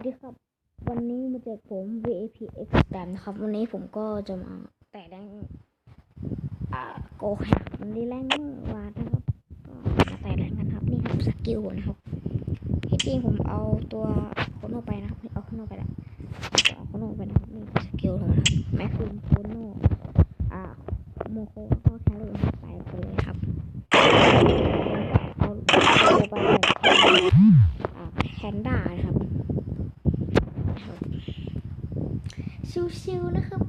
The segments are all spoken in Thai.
วัสดีครับ วันนี้มาเจอผม VAP X แนะครับ วันนี้ผมก็จะมาแต่แรงอ่าโกแฮมมันได้แรงวาดนะครับก็มาแต่แรงกันครับ นี่ครับสกิลนะครับที่จริงผมเอาตัวโคโนไปนะครับเอาโคโนไปแล้วเอาโคโนไปนะครับนี่สกิลของมันครับแม็กซิมโคโนอ่าโมโคก็แคลรี่ไปไปเลยครับเอาเอาไปเลยอ่าแพนด้านะครับ ชิวๆนะครับ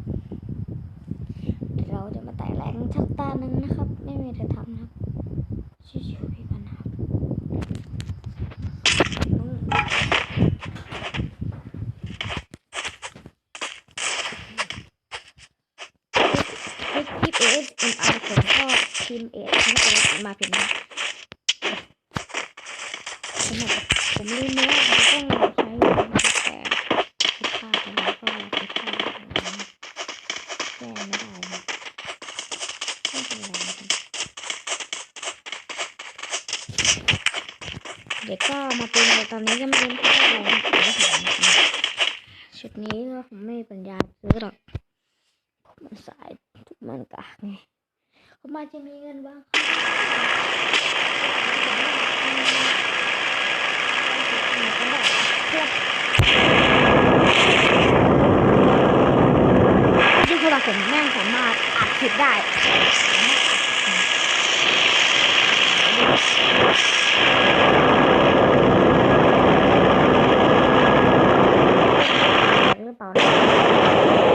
เราจะมาไต่แรงชักตาหนึ่งนะครับ ไม่มีอะไรทำนะครับชิวๆพี่กันนะครับอืมพิมพ์เอสเอ็มอาร์ผมก็พิมพ์เอสทั้งเอสมาเป็นนะผมบอกผมลืมเนื้อผมต้องใช้แต่ผิดพลาดไปแล้วก็ผิดพลาดไปแล้วแก้ไม่ได้ครับไม่เป็นไรนะครับเด็กก็มาเป็นอะไรตอนนี้ก็ไม่รู้ว่าอะไรนะครับชุดนี้ก็ผมไม่มีปัญญาซื้อหรอกผมมันสายทุกมันกากไงเขามาจะมีเงินบ้างที่โทรศัพท์แม่งสามารถอัดคลิปได้หรือเปล่านะ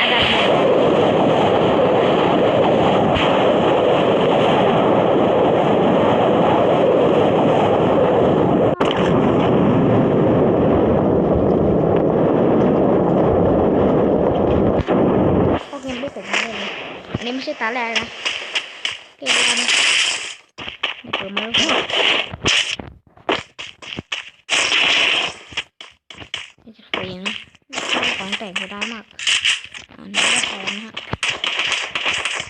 อันดับหนึ่งพวกยังไม่เสร็จเลยนะอันนี้ไม่ใช่ตาแรกนะเก่งแล้วนะเดี๋ยวเปิดมาแล้วนี่ จะเปลี่ยนของแต่งเขาได้มาก อันนี้ก็แพงนะฮะ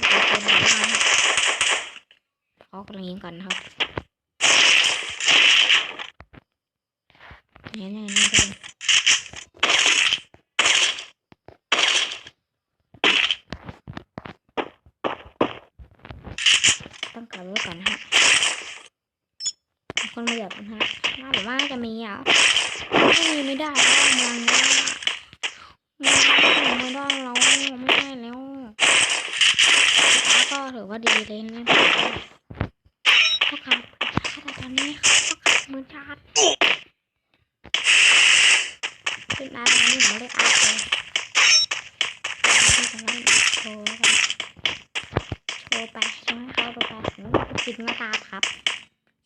เป็นคนบ้านฮะเขากำลังยิงกันนะครับเนี่ยเนี่ยเนี่ยทุกคนต้องกลับไว้ก่อนนะฮะมีคนมาหยับนะฮะน่าหรือว่าจะมีอะไม่มีไม่ได้แล้วเมืองเนี้ย ไม่ได้แล้วไม่ได้แล้วแล้วก็ถือว่าดีเลยนะเขาขับชาติตอนนี้เขาขับเห มือชาร์จเป็นอาตอนนี้ผมเรียกอาเลยที่ผมเล่นโชว์กันโชว์ไปโชว์ให้เขาดูไปผมสกินมาตาครับ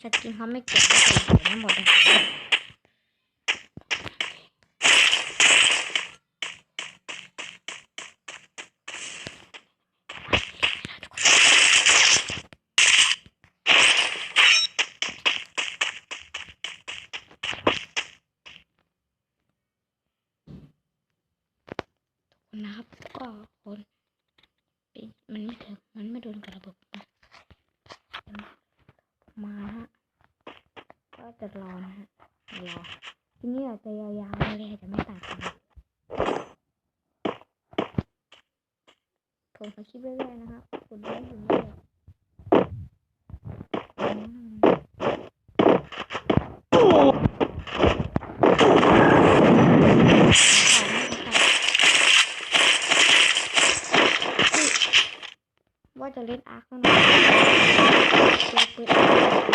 สกินเขาไม่เก็บไม่เก็บหมดเลย นะครับก็คนปิดมันไม่ถึงมันไม่โดนกับระบบนะมาฮะก็จะ รอทีนี้อาจจะยาวๆเลยจะไม่ตัดกันผมมาคิดเรื่อยๆนะครับคุณไม่ถึงเลยอืมว่าจะเล่นอาร์คแล้วนะเจอปืนอาร์ค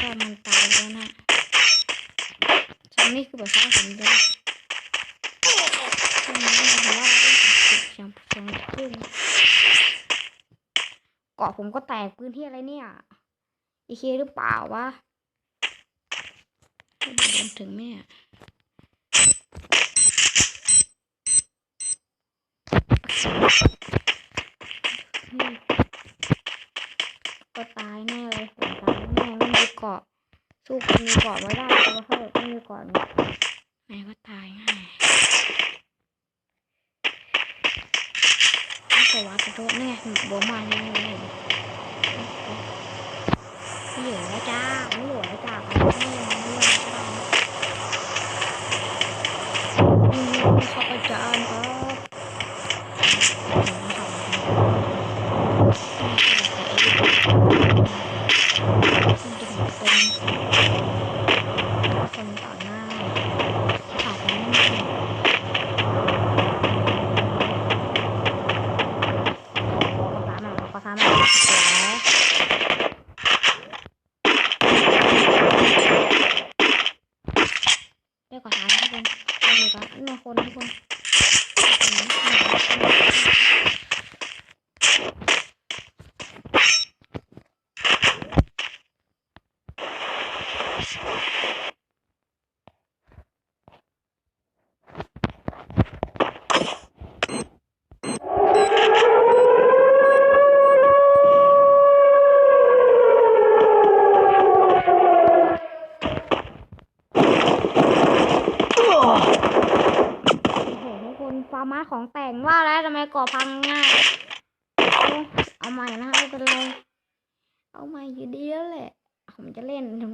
ก็มันตายแล้วนะฉันนี่คือแบบสร้างสมดุลช่วงนี้ก็ถือว่าเสียงเสียงขึ้นเกาะ ผมก็แตกพื้นที่อะไรเนี่ยอีเคหรือเปล่าวะไม่โดนถึงแม่นี่ก็ตายแน่เลยผมตายแน่ไม่มีเกาะสู้คนมีเกาะไม่ได้แต่ว่าถ้าไม่มีเกาะเนี่ยแม่ก็ตายง่าย สวัสดิ์ขอโทษนี่ไงโบมาเนี่ยเลยไม่เหลือแล้วจ้าไม่เหลือแล้วจ้าไม่เหลือไม่เหลือไม่เหลือจ้าอืมเข้าจานครับคุณจะเป็นต่อหน้าขาดไม่ได้ขอซ้ำหน่อยขอซ้ำหน่อยแล้วได้ขอซ้ำทุกคนได้เลยปะเนี่ยคนทุกคน โอ้โหทุกคนฟาร์มา ของแต่งว่าแล้วทำไมก่อพังง่ายเอาใหม่นะไม่เป็นไรเอาใหม่อยู่ดีแล้วแหละผมจะเล่นผม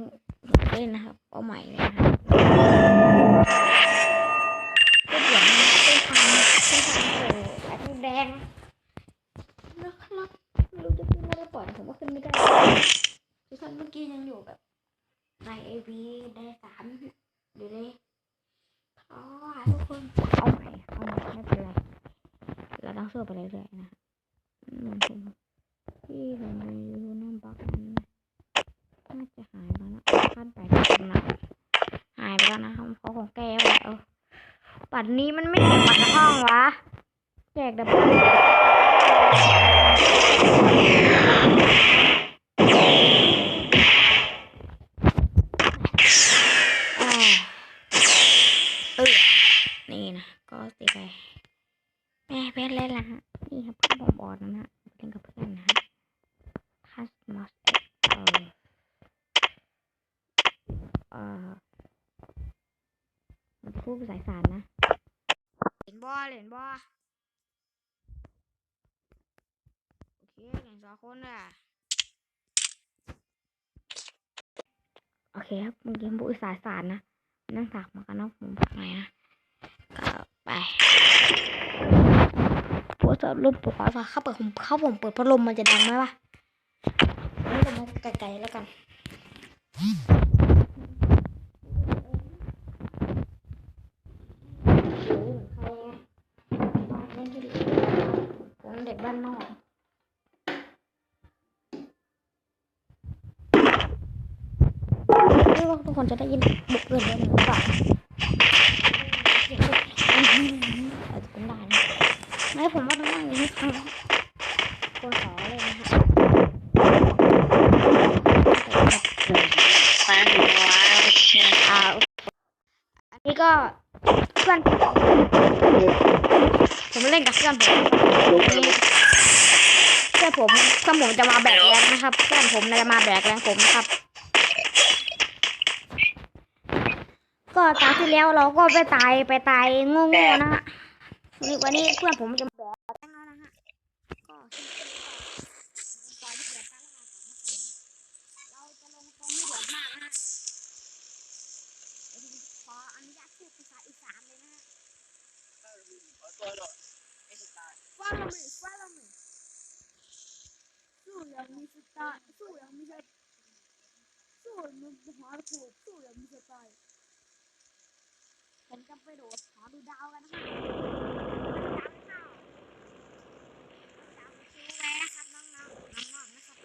เล่นนะครับ เอาใหม่เลยนะครับก็เดี๋ยวเป็นทางเป็นทางโผล่แอดแดงนะครับไม่รู้จะขึ้นไม่ได้ปล่อยผมว่าขึ้นไม่ได้ทุกท่านเมื่อกี้ยังอยู่แบบในเอวีได้สามอยู่เลย อ๋อทุกคนเอาใหม่เอาใหม่ไม่เป็นไรเราต้องสู้ไปเรื่อยๆนะเหมือนผมที่ผมไปดูน้ำบักนั้นน่าจะหายแล้วนะขั้นไปที่ผมนะหายไปแล้วนะครับเพราะของแกวแล้วปัดนี้มันไม่แจกปัดในห้องวะแจกดับเบิลอ่า เออ นี่นะ ก็ติดไปแม่เพื่อนเล่นละฮะ นี่ครับเพื่อนผมบอลนะฮะเล่นกับเพื่อนนะฮะคัสมอสเออเออมันพูดภาษาอีสานนะเล่นบอลเล่นบอลโอเคเล่นสองคนอะโอเคครับ เมื่อกี้พูดภาษาอีสานนะนั่งถักมากันเนอกผมพักหน่อยนะก็ไปปวดลมปวดขาเข้าเปิดผมเข้าผมเปิดพัดลมมันจะดังไหมวะนี่ก็มาไกลๆแล้วกันผมเด็กบ้านนอกไม่ ว่าทุกคนจะได้ยินบุกเกินได้หรือเปล่าอาจจะเป็นได้นะไม่ผมว่าต้องนั่งอย่างนี้ฟังคนขอเลยนะครับฟันว้าวเชียอ่าอันนี้ก็เพื่อนผมผมเล่นกับเพื่อนผมนี่เพื่อนผมเพื่อนผมจะมาแบกแรงนะครับ เพื่อนผมจะมาแบกแรงผมนะครับ ก็ตาที่แล้วเราก็ไปตายไปตายโง่ๆนะฮะวันนี้เพื่อนผมจะมาแบกแรงแล้วนะฮะก็เราจะลงตรงไม่เดือดมากนะฮะขออนุญาตพูดภาษาอีสานเลยนะฮะ Follow me follow me สู้อย่ามีสไตล์สู้อย่างมีสไตล์สู้มันหาถูกสู้อย่างมีสไตล์ จะไปโดดหาดูดาวกันนะฮะวเขาดาวคิวไว้นะครับน้องๆน้องๆนะครับ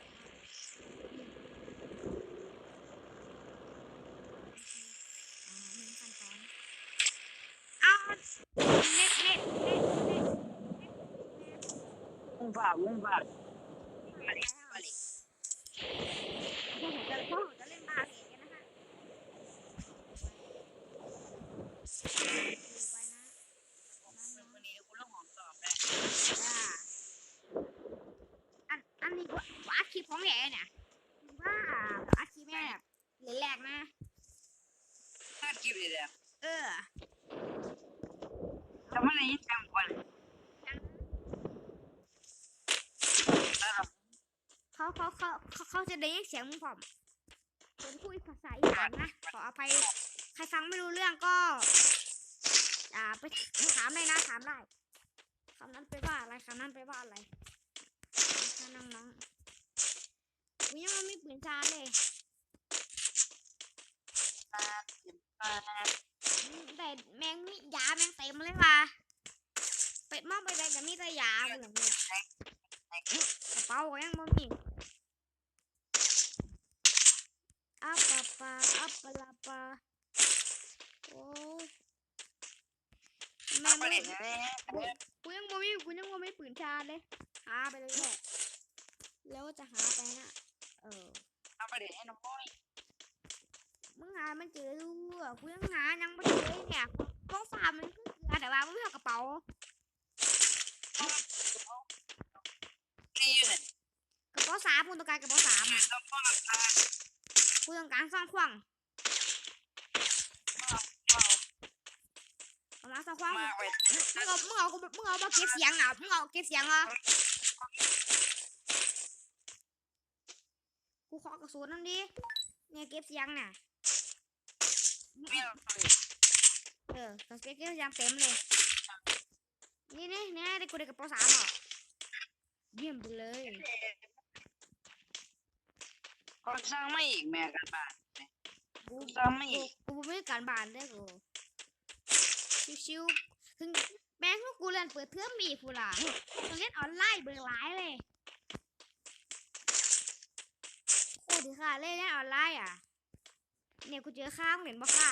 อ่าหนึ่งขั้นตอนเอาเน็ตเน็ตเน็ตเน็ตวงบ้าวงบ้า พวกผมจะพวกผมจะเล่นบาเกตกันนะฮะดูไปนะ วันนี้กูเรื่องของสอบได้ จ้าอัน อันนี้ว่าว่าอาชีพของแกเนี่ยว่าอาชีพแม่แบบเหรียญแรกนะ ถ้ากินเลย เออ จะไม่ได้ยินเสียงคนเขาเขาเขาเขาจะได้ยินเสียงมึงผมเป็นพูดภาษาอีสานนะขออภัยใครฟังไม่รู้เรื่องก็ อ่าไปถามได้นะถามได้คำนั้นไปว่าอะไรคำนั้นไปว่าอะไรถ้าน้องน้องๆกูยังไม่มีปืนจานเลย แต่แมงมียาแมงเต็มเลยว่ะเป็ดมองไปแต่มีแต่ยาเหมือนเลยกระเป๋าก็ยังบ่มีอัปปะปะอัปปะละปะโอ้ยแม่ไม่กูยังบ่มีกูยังบ่มีปืนชาเลยหาไปเลยแหละแล้วจะหาไปนะเออเอาไประเด็นให้น้องม้อย มึงหามันเจอดูอะกูยังหายังไม่เจอเนี่ยก็ฟาร์มมันคือเกลือแต่ว่าไม่เอากระเป๋านี่อยู่เนี่ยกระเป๋าสามกูต้องการกระเป๋าสามอะต้องป้องกันกูต้องการสร้างขวางกำลังสร้างขวางมึงเอามึงเอามึงเอามาเก็บเสียงอะมึงเอาเก็บเสียงอะกูขอกระสุนนั่นดิเนี่ยเก็บเสียงน่ะ เอาไปเออกระสุนเก็บเสียงเต็มเลย นี่นี่นี่ได้กูได้กระเป๋าสามอะเยี่ยมไปเลยเขาสร้างไม่อีกแม่กันบ้านกูสร้างไม่อีกกูไม่ได้การบ้านได้กูชิวๆถึงแม่งพวกกูเรียนเปิดเทอมมีกูล่ะตอนเรียนออนไลน์เบื่อหลายเลยโคตรดีค่ะเล่นเล่นออนไลน์อะ เนี่ยกูเจอข้าวเห็นบ่ค่ะ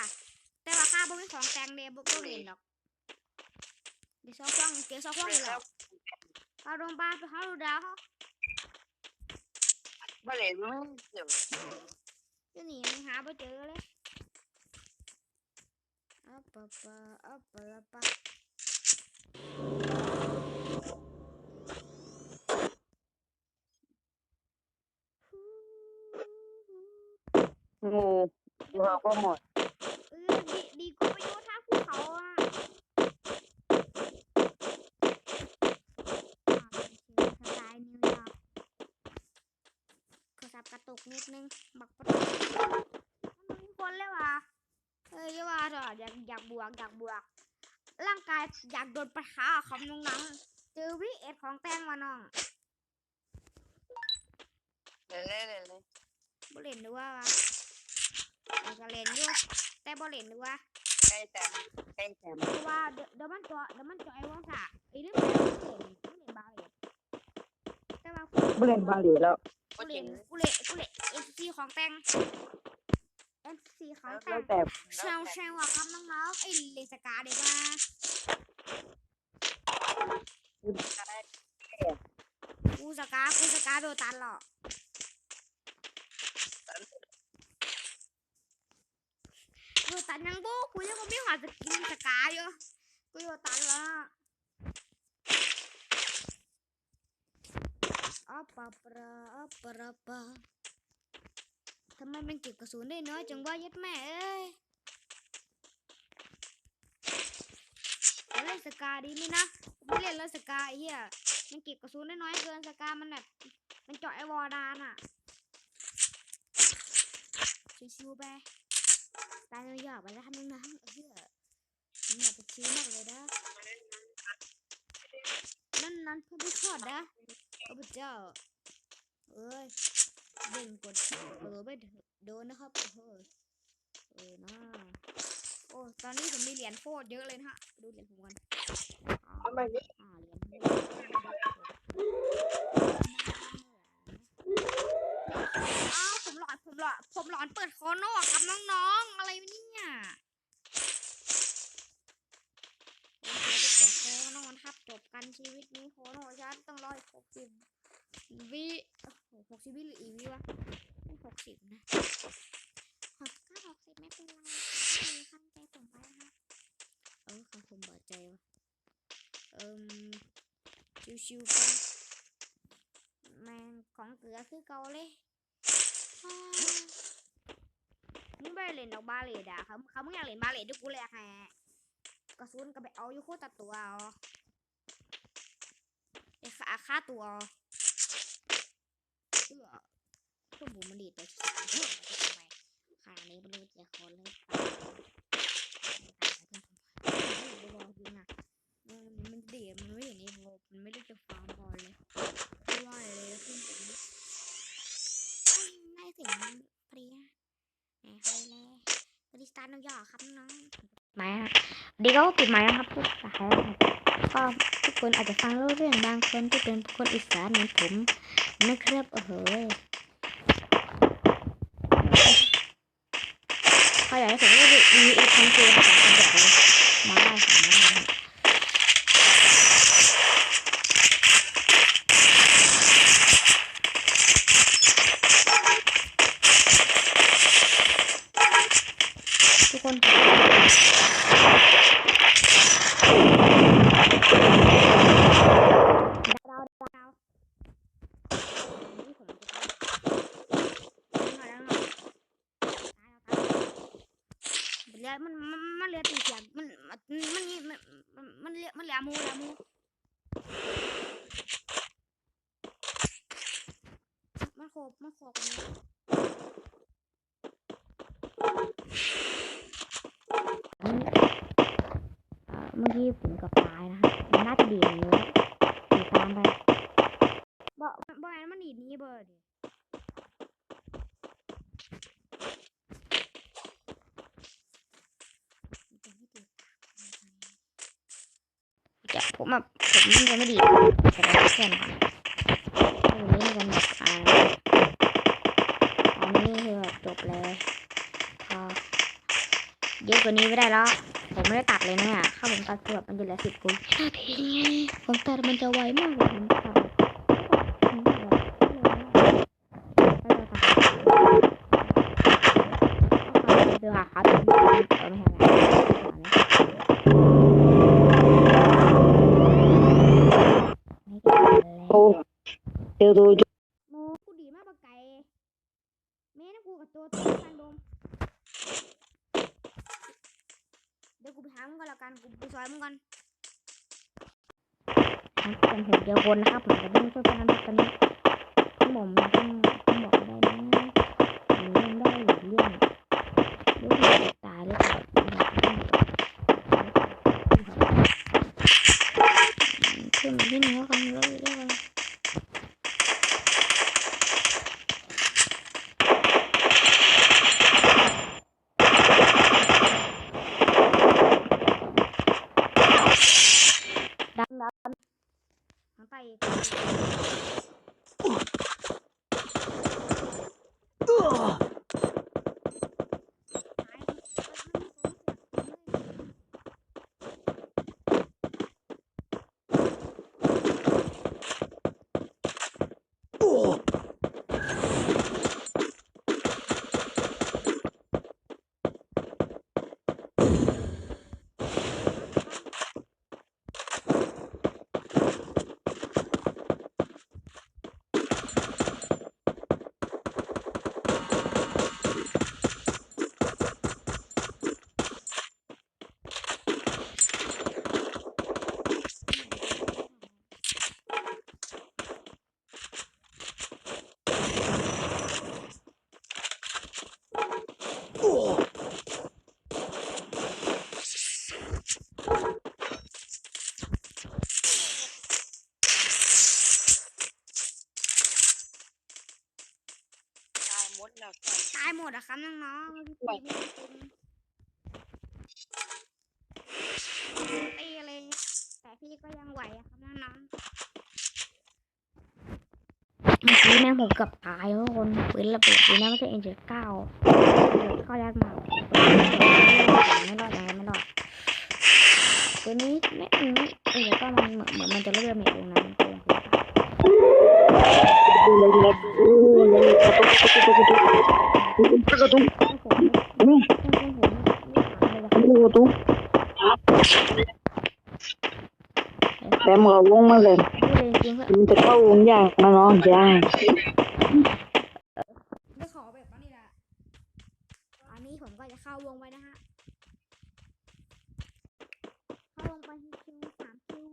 แต่ว่าข้าวบ่มีของแต่งเดบ่บ่เห็นดอกเดี๋ยวซอกฟังเจอซอกฟังอยู่หรอกเข้าโรงพยาบาลไปเข้าดูดาวเขาประเด็นมันเดี๋ยวเดี๋ยวนี้ยังหาบ่เจอเลยอัปปะปะอัปปะละปะงู เราก็หมด เออดีดีกว่าไปอยู่ท่าภูเขาอะอ่าเป็นชื่อสไตล์นิวยอร์กโทรศัพท์กระตุกนิดนึง บักประตูมันมีคนเลยว่ะเฮ้ยอย่าว่าเถอะอยากอยากบวกอยากบวก ร่างกายอยากโดนปะทะคำนองนังเจอวิเอ็ดของแตงมาน้องเลยเลยเลยเลยบ่เล่นด้วยว่ะ เออก็เล่นอยู่แต่บ่เล่นด้วยใกล้แต่ใกล้แต่เพราะว่าเดี๋ยวเดี๋ยวมันจ่อเดี๋ยวมันจ่อไอ้วงศาไอ้เรื่องแบบนี้เล่นกูเล่นบาเล่นแต่ว่าเล่นบาลีแล้วกูเล่นกูเล่นกูเล่นเอ็นซีของแต่งเอ็นซีของแต่แล้วง แต่เชลเชลอะครับน้องๆไอ้เลนสกาเดี๋ยวว่ากูสกากูสกาโดนตันหรอก โดนยังบูกูยังไม่หาจะกินสกาอยู่กูโดนตันละอัปปะปะอัปปะปะทำไมมันเก็บกระสุนได้น้อยจังว่ายัดแม่เอ้ยเล่นสกาดีไหมนะไม่เล่นแล้วสกาเหี้ยมันเก็บกระสุนได้น้อยเกินสกามันแบบมันเจาะไอวอร์ดานอะชิวๆไป ตายเลยอยากไปแล้วทำน้ำเหี้ยมันอยากจะชิวมากเลยนะนั่นนั่นเพื่อนพี่ขอดนะโอ้พระเจ้า เอ้ยเบ่งกดเออไม่โดนนะครับเออเออนะโอ้ตอนนี้ผมมีเหรียญโคตรเยอะเลยนะฮะดูเหรียญผมกันทำไมนี่อ่าเหรียญไม่อ้าวผม หลอนผมหลอนเปิดโคโน่ครับน้องๆ อะไรเนี่ยโคโนทับจบกันชีวิตนี้โคโน่ฉันต้องร้อยหกสิบวิหกสิบวิหรืออีวิวะไม่หกสิบนะหกเก้าหกสิบไม่เป็นไรขอให้ข้างใจผมไปนะเออข้างผมบาดใจวะเอิมชิวๆไปแมงของเกลือคือเกาเลย มึงไปเล่นดอกบาเลดอะเขาเขามึงอยากเล่นบาเลดด้วยกูเลยอะแฮะกระสุนก็ไปเอาอยู่โคตรตัดตัวเอาไอ้ค่าค่าตัวเอาอพวกผมมันดีดไปสามเพื่อนทำไมขานี้ไม่รู้จะคนเลยตายไม่บอกจริงอะมันมันดีดมันไม่เห็นไอ้โบมันไม่ได้จะฟาร์มบอลเลยไม่ว่าเลยแล้วขึ้นผมไม่เสียงเปรี้ยแหมใครเลย บริสตาร์น้ำยอครับน้องไม่ฮะดีก็ปิดไม้นะครับพูดสายก็ทุกคนอาจจะฟังเรื่องบางคนที่เป็นคนอีสานเหมือนผมนะครับโอ้โหใครอยากให้ผมก็ดูมีเอฟทั้งตัวภาษาอังกฤษเลยมาได้ค่ะมาได้ครับทุกคนดาวดาวนี่ผมจะไปหน่อยแล้วหน่อยตายแล้วตายเหลือมันมันมันเหลือตีเสียง มันมันมันมันมันมันเหลือมันเหลือมูเหลือมูมันโคบมันโคบกันนี้เอ่อเมื่อกี้ผมกับตายนะครับน่าจะดีตามไปบ่บ่อันมันดีดหนี้เบอร์ดิ จะผมแบบผมมั นจะไม่ดีแต่เราเพื่อนค่ะผมเล่นกันแบบอ่าอันนี้คือแบบจบเลยพอเยอะกว่านี้ไม่ได้แล้ว ผมไม่ได้ตัดเลยนะเนี่ยถ้าผมตัดคือแบบมันจะเหลือสิบคนาทีไงผมตัดมันจะไวมากเลยผมตัดผมตัดแบบไม่ได้ตัดเดี๋ยวหาครับเออไม่ใช่แล้ว โอ้ เดี๋ยวดู โมกูดีมากปะไก่แม่นะกูกับตัวตัวกันดมเดี๋ยวกูไปหามึงก่อนละกันกูไปซอยมึงก่อนเป็นหัวเดียวคนนะครับผมจะเล่นช่วยกันนะครับตอนนี้ทั้งหมดมันต้องต้องบอกได้นะหรือเล่นได้หรือเลี่ยงเรื่องที่ตายหรือเปล่าขึ้นมาที่เหนือกันเลยเรียกว่า ดันดันทางใต้อีกหายมันสองเสียงเลยตายหมดแล้วกัน ตายหมดอะครับน้องๆพี่ตีเลย แต่พี่ก็ยังไหวอะครับน้องๆเมื่อกี้แม่งผมเกับตายทุกคนปืนระเบิดปืนนั้นไม่ใช่เอ็นเจ็ดเก้าเข้ายากมากไม่รอดยังไงไม่รอดปืนนี้ไม่ไม่เอ็นเจ็ดเก้ามันเหมือนเหมือนมันจะเลื่อนเมตตรงนั้นโกงคือกระตุ้งผมไม่ผมไม่ผมไม่ถามเลย ว่ะกระตุ้งแต่เมื่อวงมาเลยพูดเลยจริงๆเพื่อนมันจะเข้าวงยากนะน้องจ้าไม่ขอแบบนี้แหละอันนี้ผมก็จะเข้าวงไปนะฮะ เข้าวงไปคิวสามคิว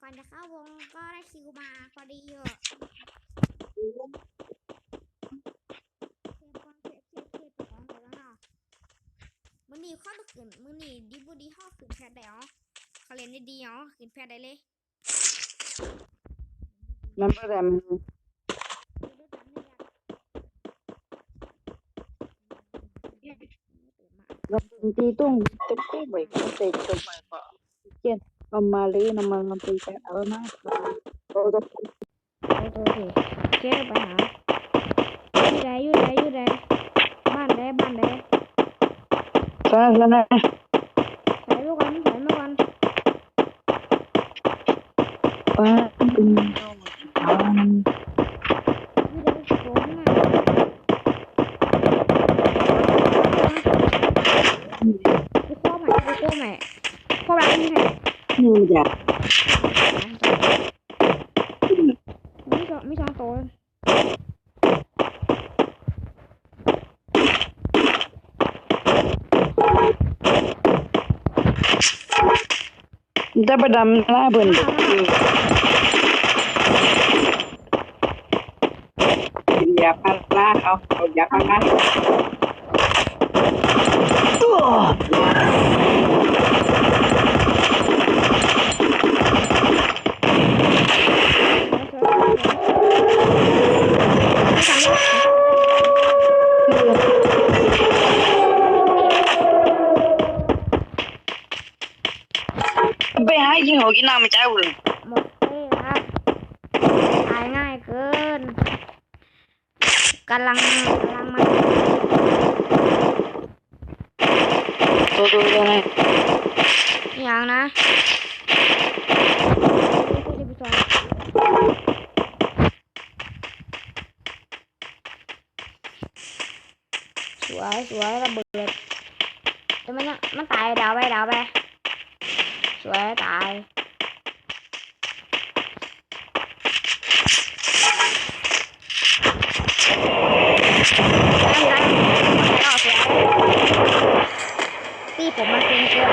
ก่อนจะเข้าวงก็ได้คิวมาพอดีเยอะ มือนี่ ข้อตะขืนมือนี่ดีบุดีห้อขืนแพทย์ได้อ๋อเขาเล่นได้ดีอ๋อขืนแพทย์ได้เลยมันไม่ได้มันเราตีตุ้งตุ้งตุ้งไปก็เตะตุ้งไปก็เจียนเอามาเลยน้ำมันมันตีแต่เอามาโอ้ต้องเอาตัวสิเจ๊ไปหาอยู่ไหนอยู่ไหนอยู่ไหนบ้านใดบ้านใดใช่แล้วนะใส่ลูกกันใส่มาก่อนว่าเป็นเอา อยู่ไหนโกงอะกูโค้ใหม่กูโค้ใหม่โค้ร้านนี้ให้ นี่อยาก มีสองมีสองตัว ได้ ประดำล่าเบิ่นกินยาพาราเอาเอายาพาราตัว ไปหายิงหัวกินน้ำไม่ใช่เลย หมดเต้ครับตายง่ายเกินกำลังกำลังมา ตัวตัวตัวไหน อย่างนะเดี๋ยวไปสอนสวยสวยระเบิด แต่มันมันตายดาวไปดาวไปสวยตายดันดันก็สวยตีผมมันเป็นเกลือ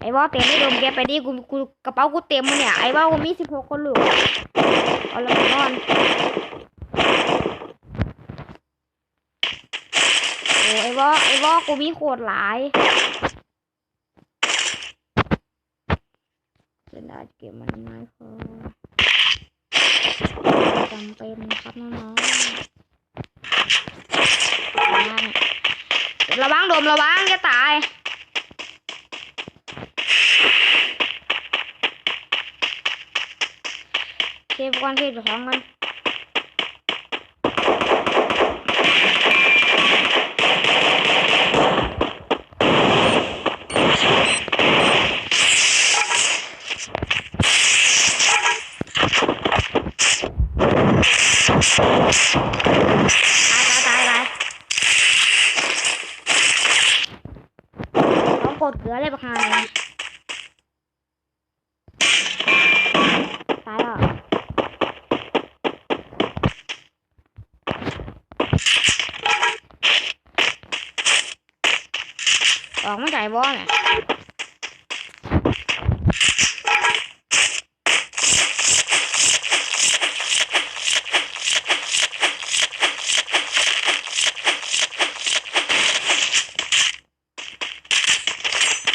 ไอ้ว่าเต็มไม่โดนแกไปดิกูกูกระเป๋ากูเต็มมันเนี่ยไอ้ว่ากูมีสิบหกคนลูก เอาละนอนโอ้ไอ้ว่าไอ้ว่ากูมีโคตรหลายเสียดายเก็บมันไม่พอจำเป็นครับน้องๆระวังโดมระวังจะตาย เก็บก่อนเก็บของกันตายตายตายตายต้องกดเกลือเลยปะคะตายแล้ว ออกมาจ่ายบอลเนี่ย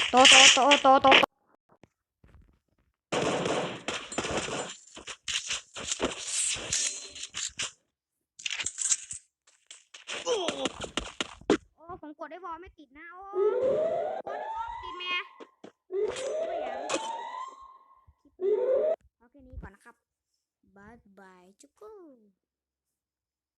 โตโตโตโตโต